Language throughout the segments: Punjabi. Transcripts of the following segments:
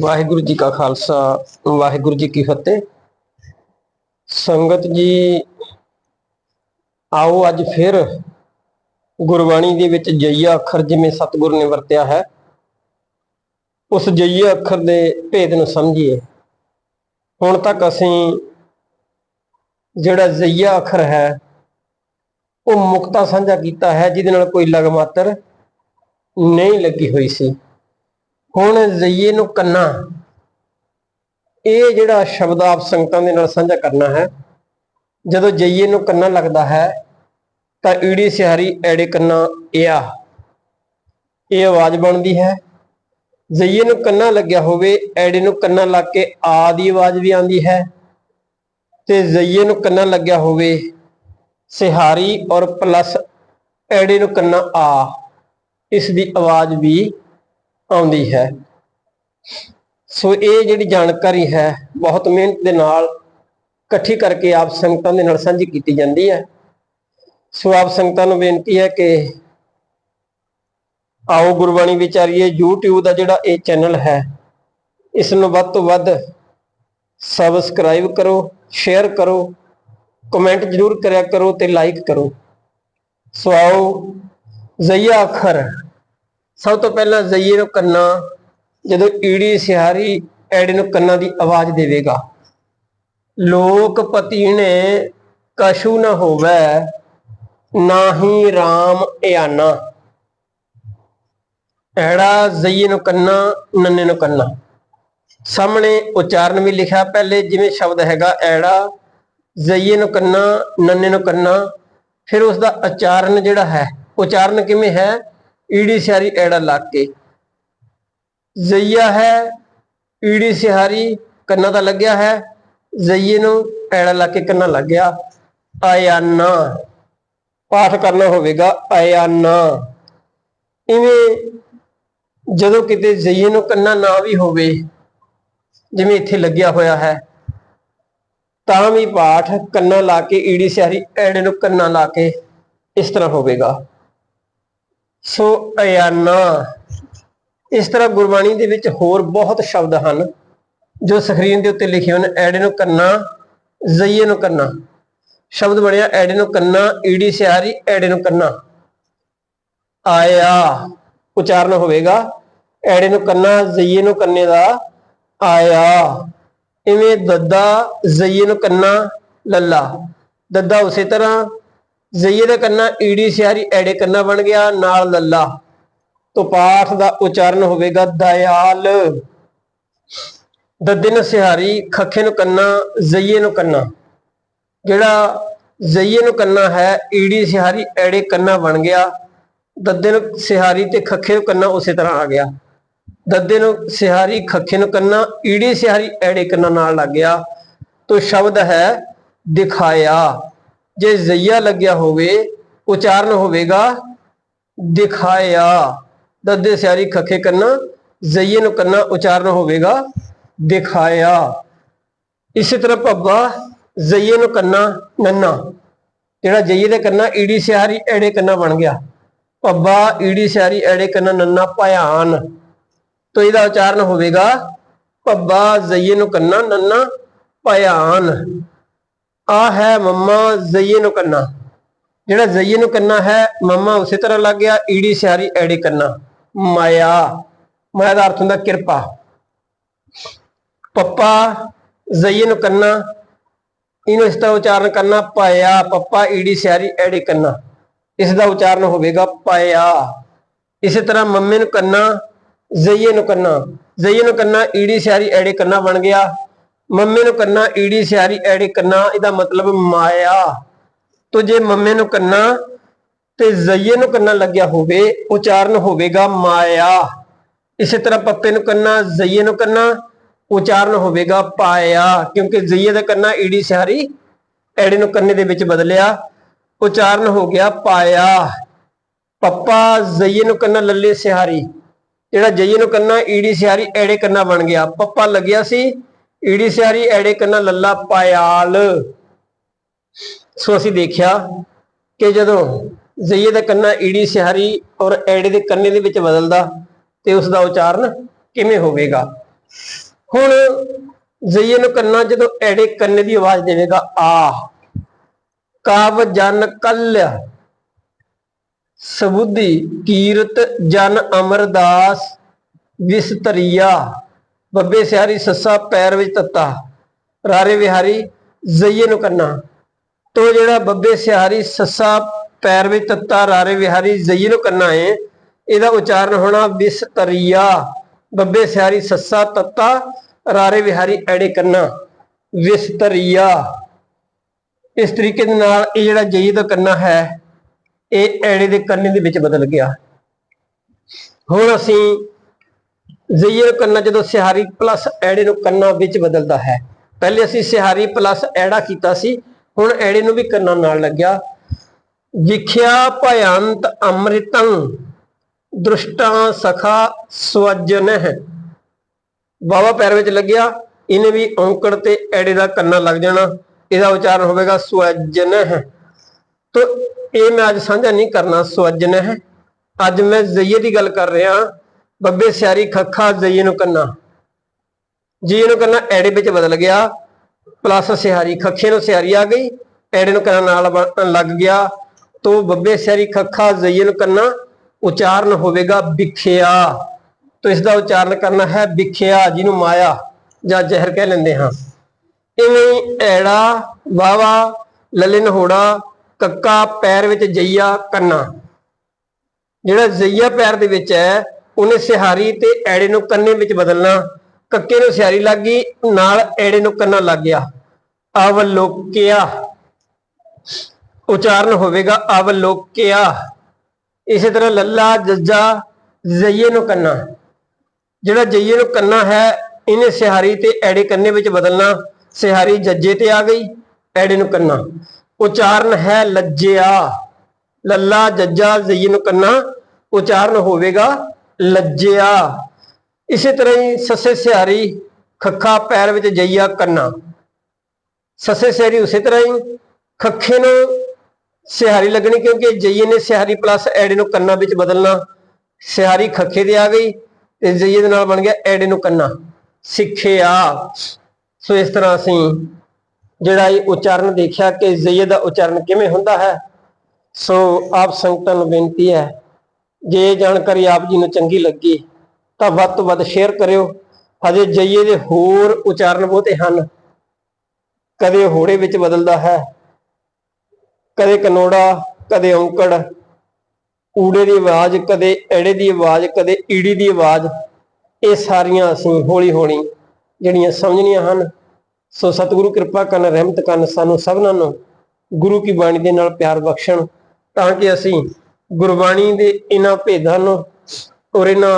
ਵਾਹਿਗੁਰੂ ਜੀ ਕਾ ਖਾਲਸਾ, ਵਾਹਿਗੁਰੂ ਜੀ ਕੀ ਫਤਿਹ। ਸੰਗਤ ਜੀ, ਆਓ ਅੱਜ ਫਿਰ ਗੁਰਬਾਣੀ ਦੇ ਵਿੱਚ ਜਈਆ ਅੱਖਰ ਜਿਵੇਂ ਸਤਿਗੁਰ ਨੇ ਵਰਤਿਆ ਹੈ। ਉਸ ਜਈਆ ਅੱਖਰ ਦੇ ਭੇਦ ਨੂੰ ਸਮਝੀਏ। ਹੁਣ ਤੱਕ ਅਸੀਂ ਜਿਹੜਾ ਜਈਆ ਅੱਖਰ ਹੈ, ਉਹ ਮੁਕਤਾ ਸਾਂਝਾ ਕੀਤਾ ਹੈ, ਜਿਹਦੇ ਨਾਲ ਕੋਈ ਲਗ ਮਾਤਰ ਨਹੀਂ ਲੱਗੀ ਹੋਈ ਸੀ। ਹੁਣ ਜ਼ਈਏ ਨੂੰ ਕੰਨਾ। ਇਹ ਜਿਹੜਾ ਸ਼ਬਦ ਆਪ ਸੰਗਤਾਂ ਦੇ ਨਾਲ ਸਾਂਝਾ ਕਰਨਾ ਹੈ, ਜਦੋਂ ਜਈਏ ਨੂੰ ਕੰਨਾ ਲੱਗਦਾ ਹੈ, ਤਾਂ ਈੜੀ ਸਿਹਾਰੀ ਐੜੇ ਕੰਨਾ ਇਆ ਇਹ ਆਵਾਜ਼ ਬਣਦੀ ਹੈ, ਜ਼ਈਏ ਨੂੰ ਕੰਨਾ ਲੱਗਿਆ ਹੋਵੇ, ਐੜੇ ਨੂੰ ਕੰਨਾ ਲੱਗ ਕੇ ਆ ਦੀ ਆਵਾਜ਼ ਵੀ ਆਉਂਦੀ ਹੈ, ਤੇ ਜ਼ਈਏ ਨੂੰ ਕੰਨਾ ਲੱਗਿਆ ਹੋਵੇ, ਸਿਹਾਰੀ ਔਰ ਪਲੱਸ ਐੜੇ ਨੂੰ ਕੰਨਾ ਆ, ਇਸ ਦੀ ਆਵਾਜ਼ ਵੀ ਆਉਂਦੀ ਹੈ। ਸੋ ਇਹ ਜਿਹੜੀ ਜਾਣਕਾਰੀ ਹੈ, ਬਹੁਤ ਮਿਹਨਤ ਦੇ ਨਾਲ ਇਕੱਠੀ ਕਰਕੇ ਆਪ ਸੰਗਤਾਂ ਦੇ ਨਾਲ ਸਾਂਝੀ ਕੀਤੀ ਜਾਂਦੀ ਹੈ। ਸੋ ਆਪ ਸੰਗਤਾਂ ਨੂੰ ਬੇਨਤੀ ਹੈ ਕਿ ਆਓ ਗੁਰਬਾਣੀ ਵਿਚਾਰੀਏ, YouTube ਦਾ ਜਿਹੜਾ ਇਹ ਚੈਨਲ ਹੈ, ਇਸ ਨੂੰ ਵੱਧ ਤੋਂ ਵੱਧ ਸਬਸਕ੍ਰਾਈਬ ਕਰੋ ਸ਼ੇਅਰ ਕਰੋ ਕਮੈਂਟ ਜ਼ਰੂਰ ਕਰਿਆ ਕਰੋ ਤੇ ਲਾਈਕ ਕਰੋ। ਸੋ ਆਓ, ਜ਼ਈਆ ਅੱਖਰ। ਸਭ ਤੋਂ ਪਹਿਲਾਂ ਜ਼ਈਏ ਨੂੰ ਕੰਨਾ, ਜਦੋਂ ਈੜੀ ਸਿਹਾਰੀ ਐੜੇ ਨੂੰ ਕੰਨਾਂ ਦੀ ਆਵਾਜ਼ ਦੇਵੇਗਾ। ਲੋਕ ਪਤੀ ਨੇ ਕਸ਼ੂ ਨਾ ਹੋਵੇ, ਨਾਹੀ RAM ਇਆਨਾ। ਐੜਾ ਜ਼ਈਏ ਨੂੰ ਕੰਨਾ, ਨੰਨੇ ਨੂੰ ਕੰਨਾ। ਸਾਹਮਣੇ ਉਚਾਰਨ ਵੀ ਲਿਖਿਆ ਪਹਿਲੇ, ਜਿਵੇਂ ਸ਼ਬਦ ਹੈਗਾ ਐੜਾ, ਜ਼ਈਏ ਨੂੰ ਕੰਨਾ, ਨੰਨੇ ਨੂੰ ਕੰਨਾ। ਫਿਰ ਉਸ ਦਾ ਉਚਾਰਨ ਜਿਹੜਾ ਹੈ, ਉਚਾਰਨ ਕਿਵੇਂ ਹੈ? ਈੜੀ ਸਿਹਾਰੀ ਐੜਾ ਲੱਗ ਕੇ। ਜ਼ਈਆ ਹੈ, ਈੜੀ ਸਿਹਾਰੀ ਕੰਨਾਂ ਦਾ ਲੱਗਿਆ ਹੈ, ਜ਼ਈਏ ਨੂੰ ਐੜਾ ਲੱਗ ਕੇ ਕੰਨਾਂ ਲੱਗ ਗਿਆ ਆਯਾਨਾ ਪਾਠ ਕਰਨਾ ਹੋਵੇਗਾ ਆਯਾਨਾ ਇਵੇਂ ਜਦੋਂ ਕਿਤੇ ਜ਼ਈਏ ਨੂੰ ਕੰਨਾਂ ਨਾ ਵੀ ਹੋਵੇ, ਜਿਵੇਂ ਇੱਥੇ ਲੱਗਿਆ ਹੋਇਆ ਹੈ, ਤਾਂ ਵੀ ਪਾਠ ਕੰਨਾਂ ਲਾ ਕੇ, ਈੜੀ ਸਿਹਾਰੀ ਐੜੇ ਨੂੰ ਕੰਨਾ ਲਾ ਕੇ ਇਸ ਤਰ੍ਹਾਂ ਹੋਵੇਗਾ। ਸੋ ਅਯਾਨਾ, ਇਸ ਤਰ੍ਹਾਂ ਗੁਰਬਾਣੀ ਦੇ ਵਿੱਚ ਹੋਰ ਬਹੁਤ ਸ਼ਬਦ ਹਨ, ਜੋ ਸਕਰੀਨ ਦੇ ਉੱਤੇ ਲਿਖੇ ਹੋਣ ਐੜੇ ਨੂੰ ਕੰਨਾ, ਜ਼ਈਏ ਨੂੰ ਕੰਨਾ। ਸ਼ਬਦ ਬਣਿਆ, ਐੜੇ ਨੂੰ ਕੰਨਾ, ਈੜੀ ਸਿਹਾਰੀ ਐੜੇ ਨੂੰ ਕੰਨਾ। ਆਇਆ, ਉਚਾਰਨ ਹੋਵੇਗਾ, ਐੜੇ ਨੂੰ ਕੰਨਾ, ਜ਼ਈਏ ਨੂੰ ਕੰਨੇ ਦਾ, ਆਇਆ। ਇਵੇਂ ਦੱਦਾ, ਜ਼ਈਏ ਨੂੰ ਕੰਨਾ, ਲੱਲਾ। ਦੱਦਾ ਉਸੇ ਤਰ੍ਹਾਂ ਜ਼ਈਏ ਦਾ ਕੰਨਾ, ਈੜੀ ਸਿਹਾਰੀ ਐੜੇ ਕੰਨਾ ਬਣ ਗਿਆ, ਨਾਲ ਲੱਲਾ। ਤੋਂ ਪਾਠ ਦਾ ਉਚਾਰਨ ਹੋਵੇਗਾ, ਦਇਆਲ। ਦੱਦੇ ਨੂੰ ਸਿਹਾਰੀ, ਖੱਖੇ ਨੂੰ ਕੰਨਾ, ਜ਼ਈਏ ਨੂੰ ਕੰਨਾ। ਜਿਹੜਾ ਜ਼ਈਏ ਨੂੰ ਕੰਨਾ ਹੈ, ਈੜੀ ਸਿਹਾਰੀ, ਐੜੇ ਕੰਨਾ ਬਣ ਗਿਆ। ਦੱਦੇ ਨੂੰ ਸਿਹਾਰੀ ਤੇ ਖੱਖੇ ਨੂੰ ਕੰਨਾ ਉਸੇ ਤਰ੍ਹਾਂ ਆ ਗਿਆ। ਦੱਦੇ ਨੂੰ ਸਿਹਾਰੀ, ਖੱਖੇ ਨੂੰ ਕੰਨਾ, ਈੜੀ ਸਿਹਾਰੀ, ਐੜੇ ਕੰਨਾ ਨਾਲ ਲੱਗ ਗਿਆ। ਤੋ ਸ਼ਬਦ ਹੈ, ਦਿਖਾਇਆ। ਜੇ ਜ਼ਈਆ ਲੱਗਿਆ ਹੋਵੇ, ਉਚਾਰਨ ਹੋਵੇਗਾ, ਦਿਖਾਇਆ। ਦੱਦੇ ਸਿਆਰੀ ਖੱਖੇ ਕੰਨਾ, ਜ਼ਈਏ ਨੂੰ ਕੰਨਾ ਉਚਾਰਨ ਹੋਵੇਗਾ, ਦਿਖਾਇਆ। ਇਸੇ ਤਰ੍ਹਾਂ ਭੱਬਾ, ਜ਼ਈਏ ਨੂੰ ਕੰਨਾ ਨੰਨਾ। ਜਿਹੜਾ ਜ਼ਈਏ ਦੇ ਕੰਨਾ, ਈੜੀ ਸਿਆਰੀ, ਐੜੇ ਕੰਨਾ ਬਣ ਗਿਆ। ਭੱਬਾ, ਈੜੀ ਸਿਆਰੀ, ਐੜੇ ਕੰਨਾ ਨੰਨਾ, ਭਿਆਨ। ਤੋ ਇਹਦਾ ਉਚਾਰਨ ਹੋਵੇਗਾ, ਭੱਬਾ, ਜ਼ਈਏ ਨੂੰ ਕੰਨਾ ਨੰਨਾ, ਭਿਆਨ। ਆ ਹੈ ਮੰਮਾ ਜ਼ਈਏ ਨੂੰ ਕੰਨਾ। ਜਿਹੜਾ ਜ਼ਈਏ ਨੂੰ ਕੰਨਾ ਹੈ, ਮੰਮਾ ਉਸੇ ਤਰ੍ਹਾਂ ਲੱਗ ਗਿਆ, ਈੜੀ ਸਿਆਰੀ ਐੜੇ ਕੰਨਾ। ਮਾਇਆ ਮਾਇਆ ਦਾ ਅਰਥ ਹੁੰਦਾ ਕਿਰਪਾ। ਪੱਪਾ, ਜ਼ਈਏ ਨੂੰ ਕੰਨਾ। ਇਹਨੂੰ ਇਸ ਤਰ੍ਹਾਂ ਉਚਾਰਨ ਕਰਨਾ ਪਾਇਆ, ਪੱਪਾ, ਈੜੀ ਸਿਆਰੀ ਐੜੇ ਕੰਨਾ। ਇਸ ਦਾ ਉਚਾਰਨ ਹੋਵੇਗਾ ਪਾਇਆ। ਇਸੇ ਤਰ੍ਹਾਂ ਮੰਮੇ ਨੂੰ ਕੰਨਾ, ਜ਼ਈਏ ਨੂੰ ਕੰਨਾ। ਜ਼ਈਏ ਨੂੰ ਕੰਨਾ, ਈੜੀ ਸਿਆਰੀ ਐੜੇ ਕੰਨਾ ਬਣ ਗਿਆ। ਮੰਮੇ ਨੂੰ ਕੰਨਾ, ਈੜੀ, ਸਿਆਰੀ, ਐੜੇ ਕੰਨਾ, ਇਹਦਾ ਮਤਲਬ ਮਾਇਆ। ਤੋ ਜੇ ਮੰਮੇ ਨੂੰ ਕੰਨਾ ਤੇ ਜ਼ਈਏ ਨੂੰ ਕੰਨਾ ਲੱਗਿਆ ਹੋਵੇ, ਉਚਾਰਨ ਹੋਵੇਗਾ ਮਾਇਆ। ਇਸੇ ਤਰ੍ਹਾਂ ਪੱਪੇ ਨੂੰ ਕੰਨਾ, ਜ਼ਈਏ ਨੂੰ ਕੰਨਾ, ਉਚਾਰਨ ਹੋਵੇਗਾ ਪਾਇਆ। ਕਿਉਂਕਿ ਜ਼ਈਏ ਦਾ ਕੰਨਾ, ਈੜੀ, ਸਿਆਰੀ, ਐੜੇ ਨੂੰ ਕੰਨੇ ਦੇ ਵਿੱਚ ਬਦਲਿਆ, ਉਚਾਰਨ ਹੋ ਗਿਆ ਪਾਇਆ। ਪੱਪਾ, ਜ਼ਈਏ ਨੂੰ ਕੰਨਾ, ਲੱਲੇ ਸਿਹਾਰੀ ਜਿਹੜਾ ਜਈਏ ਨੂੰ ਕੰਨਾ, ਈੜੀ ਸਿਹਾਰੀ ਐੜੇ ਕੰਨਾ ਬਣ ਗਿਆ। ਪੱਪਾ ਲੱਗਿਆ ਸੀ ਈੜੀ ਸਿਆਰੀ ਐੜੇ ਕੰਨਾ ਲੱਲਾ ਪਾਇਆਲ। ਸੋ ਅਸੀਂ ਦੇਖਿਆ ਕਿ ਜਦੋਂ ਜ਼ਈਏ ਦਾ ਕੰਨਾ ਈੜੀ ਸਿਹਾਰੀ ਔਰ ਐੜੇ ਦੇ ਕੰਨੇ ਦੇ ਵਿੱਚ ਬਦਲਦਾ ਤੇ ਉਸ ਦਾ ਉਚਾਰਨ ਕਿਵੇਂ ਹੋਵੇਗਾ? ਹੁਣ ਜ਼ਈਏ ਨੂੰ ਕੰਨਾ ਜਦੋਂ ਐੜੇ ਕੰਨੇ ਦੀ ਆਵਾਜ਼ ਦੇਵੇਗਾ, ਆ, ਕਾਵ ਜਨ ਕੱਲ, ਸਬੁੱਧੀ ਕੀਰਤ ਜਨ ਅਮਰਦਾਸ, ਵਿਸਤਰੀਆ। ਬੱਬੇ ਸਿਆਰੀ ਸੱਸਾ ਪੈਰ ਵਿੱਚ ਤੱਤਾ, ਰਾਰੇ ਵਿਹਾਰੀ ਜ਼ਈਏ ਨੂੰ ਕੰਨਾ। ਤੋ ਜਿਹੜਾ ਬੱਬੇ ਸਿਹਾਰੀ ਸੱਸਾ ਪੈਰ ਵਿੱਚ ਤੱਤਾ, ਰਾਰੇ ਵਿਹਾਰੀ ਜ਼ਈ ਨੂੰ ਕੰਨਾ ਹੈ ਇਹਦਾ ਉਚਾਰਨ ਹੋਣਾ ਵਿਸਤਰੀਆ ਬੱਬੇ ਸਿਹਾਰੀ ਸੱਸਾ ਤੱਤਾ, ਰਾਰੇ ਵਿਹਾਰੀ ਐੜੇ ਕੰਨਾ। ਵਿਸਤਰੀਆ ਇਸ ਤਰੀਕੇ ਦੇ ਨਾਲ ਇਹ ਜਿਹੜਾ ਜਈ ਦਾ ਕੰਨਾ ਹੈ, ਇਹ ਐੜੇ ਦੇ ਕੰਨੇ ਦੇ ਵਿੱਚ ਬਦਲ ਗਿਆ। ਹੁਣ ਅਸੀਂ ਜ਼ਈਏ ਨੂੰ ਕੰਨਾ ਜਦੋਂ ਸਿਹਾਰੀ ਪਲੱਸ ਐੜੇ ਨੂੰ ਕੰਨਾ ਵਿੱਚ ਬਦਲਦਾ ਹੈ। ਪਹਿਲੇ ਅਸੀਂ ਸਿਹਾਰੀ ਪਲੱਸ ਐੜਾ ਕੀਤਾ ਸੀ, ਹੁਣ ਐੜੇ ਨੂੰ ਵੀ ਕੰਨਾ ਨਾਲ ਲੱਗਿਆ। ਵਿਖਿਆ ਭਯੰਤ ਅੰਮ੍ਰਿਤੰ ਦ੍ਰਿਸ਼ਟਾ ਸਖਾ ਸਵਜਨਹ। ਬਾਵਾ ਪੈਰ ਵਿੱਚ ਲੱਗਿਆ, ਇਹਨੇ ਵੀ ਔਂਕੜ ਤੇ ਐੜੇ ਦਾ ਕੰਨਾ ਲੱਗ ਜਾਣਾ। ਇਹਦਾ ਉਚਾਰਨ ਹੋਵੇਗਾ ਸਵਜਨਹ। ਤੋ ਇਹ ਮੈਂ ਅੱਜ ਸਾਂਝਾ ਨਹੀਂ ਕਰਨਾ ਸਵਜਨਹ। ਅੱਜ ਮੈਂ ਜ਼ਈਏ ਦੀ ਗੱਲ ਕਰ ਰਿਹਾ। ਬੱਬੇ ਸਿਆਰੀ ਖੱਖਾ ਜ਼ਈਏ ਨੂੰ ਕੰਨਾ। ਜੀ ਨੂੰ ਕੰਨਾ ਐੜੇ ਵਿੱਚ ਬਦਲ ਗਿਆ, ਪਲੱਸ ਸਿਹਾਰੀ ਖੱਖੇ ਨੂੰ ਸਿਹਾਰੀ ਆ ਗਈ, ਐੜੇ ਨੂੰ ਕੰਨਾ ਨਾਲ ਲੱਗ ਗਿਆ। ਤੋ ਬੱਬੇ ਸਿਹਾਰੀ ਖੱਖਾ ਜ਼ਈਏ ਕੰਨਾ, ਉਚਾਰਨ ਹੋਵੇਗਾ ਵਿਖਿਆ ਤੋ ਇਸ ਦਾ ਉਚਾਰਨ ਕਰਨਾ ਹੈ ਵਿਖਿਆ ਜਿਹਨੂੰ ਮਾਇਆ ਜਾਂ ਜ਼ਹਿਰ ਕਹਿ ਲੈਂਦੇ ਹਾਂ। ਇਵੇਂ ਐੜਾ ਵਾਵਾ ਲਲਿਨ ਹੋੜਾ, ਕੱਕਾ ਪੈਰ ਵਿੱਚ ਜਈਆ ਕੰਨਾ। ਜਿਹੜਾ ਜ਼ਈਆ ਪੈਰ ਦੇ ਵਿੱਚ ਹੈ ਉਹਨੇ ਸਿਹਾਰੀ ਤੇ ਐੜੇ ਨੂੰ ਕੰਨੇ ਵਿੱਚ ਬਦਲਣਾ, ਕੱਕੇ ਨੂੰ ਸਿਹਾਰੀ ਲੱਗ ਗਈ, ਨਾਲ ਐੜੇ ਨੂੰ ਕੰਨਾ ਲੱਗ ਗਿਆ। ਅਵਲੋਕਿਆ। ਉਚਾਰਨ ਹੋਵੇਗਾ ਅਵਲੋਕਿਆ। ਇਸੇ ਤਰ੍ਹਾਂ ਲੱਲਾ, ਜੱਜਾ, ਜ਼ਈਏ ਨੂੰ ਕੰਨਾ। ਜਿਹੜਾ ਜਈਏ ਨੂੰ ਕੰਨਾ ਹੈ, ਇਹਨੇ ਸਿਹਾਰੀ ਤੇ ਐੜੇ ਕੰਨੇ ਵਿੱਚ ਬਦਲਣਾ। ਸਿਹਾਰੀ ਜੱਜੇ ਤੇ ਆ ਗਈ, ਐੜੇ ਨੂੰ ਕੰਨਾ। ਉਚਾਰਨ ਹੈ ਲੱਜਿਆ। ਲੱਲਾ, ਜੱਜਾ, ਜ਼ਈਏ ਨੂੰ ਕੰਨਾ। ਉਚਾਰਨ ਹੋਵੇਗਾ ਲੱਜਿਆ। ਇਸੇ ਤਰ੍ਹਾਂ ਹੀ ਸੱਸੇ ਸਿਹਾਰੀ ਖੱਖਾ ਪੈਰ ਵਿੱਚ ਜਈਆ ਕੰਨਾ। ਸੱਸੇ ਸਿਹਾਰੀ ਉਸੇ ਤਰ੍ਹਾਂ ਹੀ ਖੱਖੇ ਨੂੰ ਸਿਹਾਰੀ ਲੱਗਣੀ ਕਿਉਂਕਿ ਜਈਏ ਨੇ ਸਿਹਾਰੀ ਪਲੱਸ ਐੜੇ ਨੂੰ ਕੰਨਾ ਵਿੱਚ ਬਦਲਣਾ। ਸਿਹਾਰੀ ਖੱਖੇ ਤੇ ਆ ਗਈ ਤੇ ਜਈਏ ਦੇ ਨਾਲ ਬਣ ਗਿਆ ਐੜੇ ਨੂੰ ਕੰਨਾ। ਸਿੱਖਿਆ। ਸੋ ਇਸ ਤਰ੍ਹਾਂ ਅਸੀਂ ਜਿਹੜਾ ਇਹ ਉਚਾਰਨ ਦੇਖਿਆ ਕਿ ਜਈਏ ਦਾ ਉਚਾਰਨ ਕਿਵੇਂ ਹੁੰਦਾ ਹੈ। ਸੋ ਆਪ ਸੰਗਤਾਂ ਨੂੰ ਬੇਨਤੀ ਹੈ ਜੇ ਜਾਣਕਾਰੀ ਆਪ ਜੀ ਨੂੰ ਚੰਗੀ ਲੱਗੀ, ਤਾਂ ਵੱਧ ਤੋਂ ਵੱਧ ਸ਼ੇਅਰ ਕਰਿਓ। ਹਜੇ ਜਈਏ ਦੇ ਹੋਰ ਉਚਾਰਨ ਬਹੁਤੇ ਹਨ। ਕਦੇ ਹੋੜੇ ਵਿੱਚ ਬਦਲਦਾ ਹੈ, ਕਦੇ ਕਨੋੜਾ, ਕਦੇ ਔਂਕੜ, ਊੜੇ ਦੀ ਆਵਾਜ਼, ਕਦੇ ਐੜੇ ਦੀ ਆਵਾਜ਼, ਕਦੇ ਈੜੀ ਦੀ ਆਵਾਜ਼। ਇਹ ਸਾਰੀਆਂ ਅਸੀਂ ਹੌਲੀ ਹੌਲੀ ਜਿਹੜੀਆਂ ਸਮਝਣੀਆਂ ਹਨ, ਸੋ ਸਤਿਗੁਰੂ ਕਿਰਪਾ ਕਰਨ, ਰਹਿਮਤ ਕਰਨ ਸਾਨੂੰ ਸਭਨਾਂ ਨੂੰ ਗੁਰੂ ਕੀ ਬਾਣੀ ਦੇ ਨਾਲ ਪਿਆਰ ਬਖਸ਼ਣ, ਤਾਂ ਕਿ ਅਸੀਂ ਗੁਰਬਾਣੀ ਦੇ ਇਹਨਾਂ ਭੇਦਾਂ ਨੂੰ ਔਰ ਇਹਨਾਂ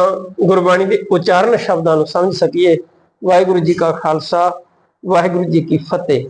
ਗੁਰਬਾਣੀ ਦੇ ਉਚਾਰਨ ਸ਼ਬਦਾਂ ਨੂੰ ਸਮਝ ਸਕੀਏ। ਵਾਹਿਗੁਰੂ ਜੀ ਕਾ ਖਾਲਸਾ, ਵਾਹਿਗੁਰੂ ਜੀ ਕੀ ਫਤਿਹ।